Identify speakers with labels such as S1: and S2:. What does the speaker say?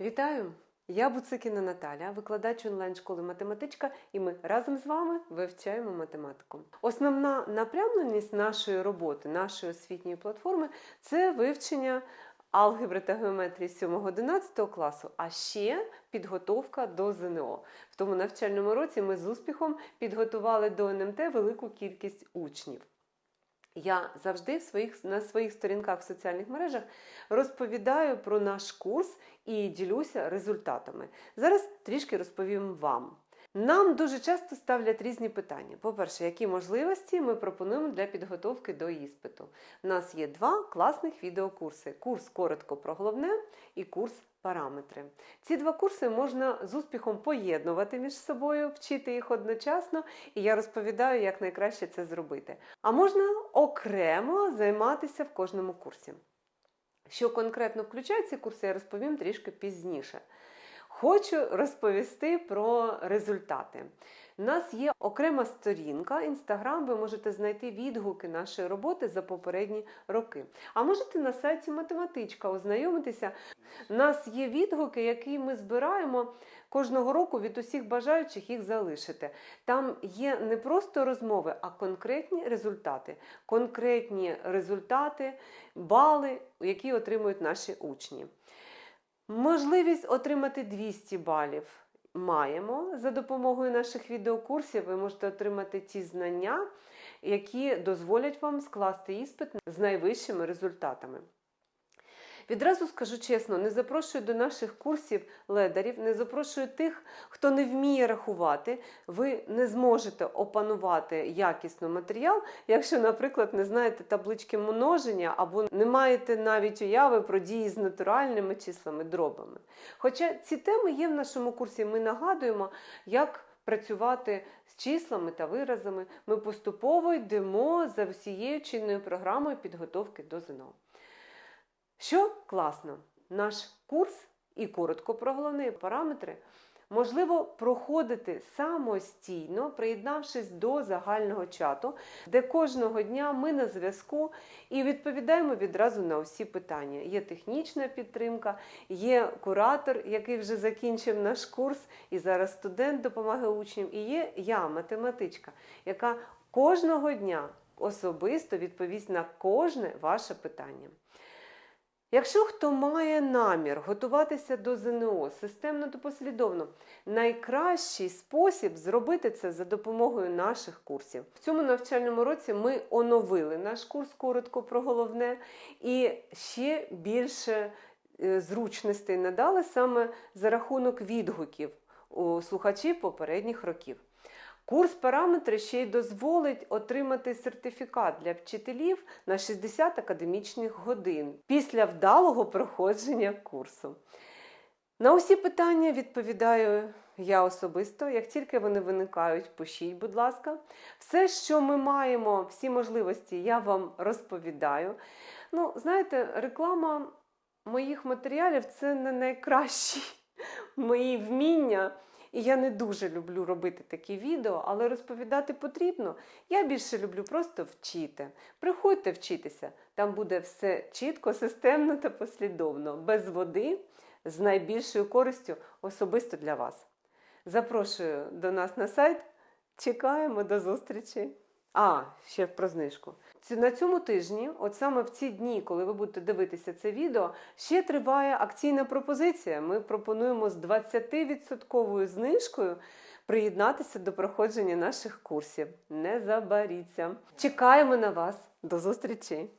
S1: Вітаю! Я Буцикіна Наталя, викладач онлайн-школи математичка, і ми разом з вами вивчаємо математику. Основна напрямленість нашої роботи, нашої освітньої платформи це вивчення алгебри та геометрії 7-11 класу, а ще підготовка до ЗНО. В тому навчальному році ми з успіхом підготували до НМТ велику кількість учнів. Я завжди в своїх, на своїх сторінках в соціальних мережах розповідаю про наш курс і ділюся результатами. Зараз трішки розповім вам. Нам дуже часто ставлять різні питання. По-перше, які можливості ми пропонуємо для підготовки до іспиту. У нас є два класних відеокурси: курс коротко про головне і курс параметри. Ці два курси можна з успіхом поєднувати між собою, вчити їх одночасно, і я розповідаю, як найкраще це зробити. А можна окремо займатися в кожному курсі. Що конкретно включають ці курси, я розповім трішки пізніше. Хочу розповісти про результати. У нас є окрема сторінка Інстаграм, ви можете знайти відгуки нашої роботи за попередні роки. А можете на сайті Математичка ознайомитися. У нас є відгуки, які ми збираємо кожного року від усіх бажаючих їх залишити. Там є не просто розмови, а конкретні результати. Конкретні результати, бали, які отримують наші учні. Можливість отримати 200 балів маємо за допомогою наших відеокурсів. Ви можете отримати ті знання, які дозволять вам скласти іспит з найвищими результатами. Відразу скажу чесно, не запрошую до наших курсів ледарів, не запрошую тих, хто не вміє рахувати. Ви не зможете опанувати якісно матеріал, якщо, наприклад, не знаєте таблички множення або не маєте навіть уяви про дії з натуральними числами, дробами. Хоча ці теми є в нашому курсі, ми нагадуємо, як. Працювати з числами та виразами ми поступово йдемо за всією чинною програмою підготовки до ЗНО. Що класно, наш курс і коротко про головні параметри можливо проходити самостійно, приєднавшись до загального чату, де кожного дня ми на зв'язку і відповідаємо відразу на усі питання. Є технічна підтримка, є куратор, який вже закінчив наш курс, і зараз студент допомагає учням. І є я, математичка, яка кожного дня особисто відповість на кожне ваше питання. Якщо хто має намір готуватися до ЗНО системно та послідовно, найкращий спосіб зробити це за допомогою наших курсів. В цьому навчальному році ми оновили наш курс коротко про головне і ще більше е, зручностей надали саме за рахунок відгуків у слухачів попередніх років. Курс параметри ще й дозволить отримати сертифікат для вчителів на 60 академічних годин після вдалого проходження курсу. На усі питання відповідаю я особисто. Як тільки вони виникають, пишіть, будь ласка. Все, що ми маємо, всі можливості, я вам розповідаю. Ну, знаєте, реклама моїх матеріалів це не найкращі мої вміння. І я не дуже люблю робити такі відео, але розповідати потрібно. Я більше люблю просто вчити. Приходьте вчитися, там буде все чітко, системно та послідовно, без води, з найбільшою користю особисто для вас. Запрошую до нас на сайт. Чекаємо до зустрічі! А, ще про знижку. На цьому тижні, от саме в ці дні, коли ви будете дивитися це відео, ще триває акційна пропозиція. Ми пропонуємо з 20% знижкою приєднатися до проходження наших курсів. Не забаріться. Чекаємо на вас. До зустрічі!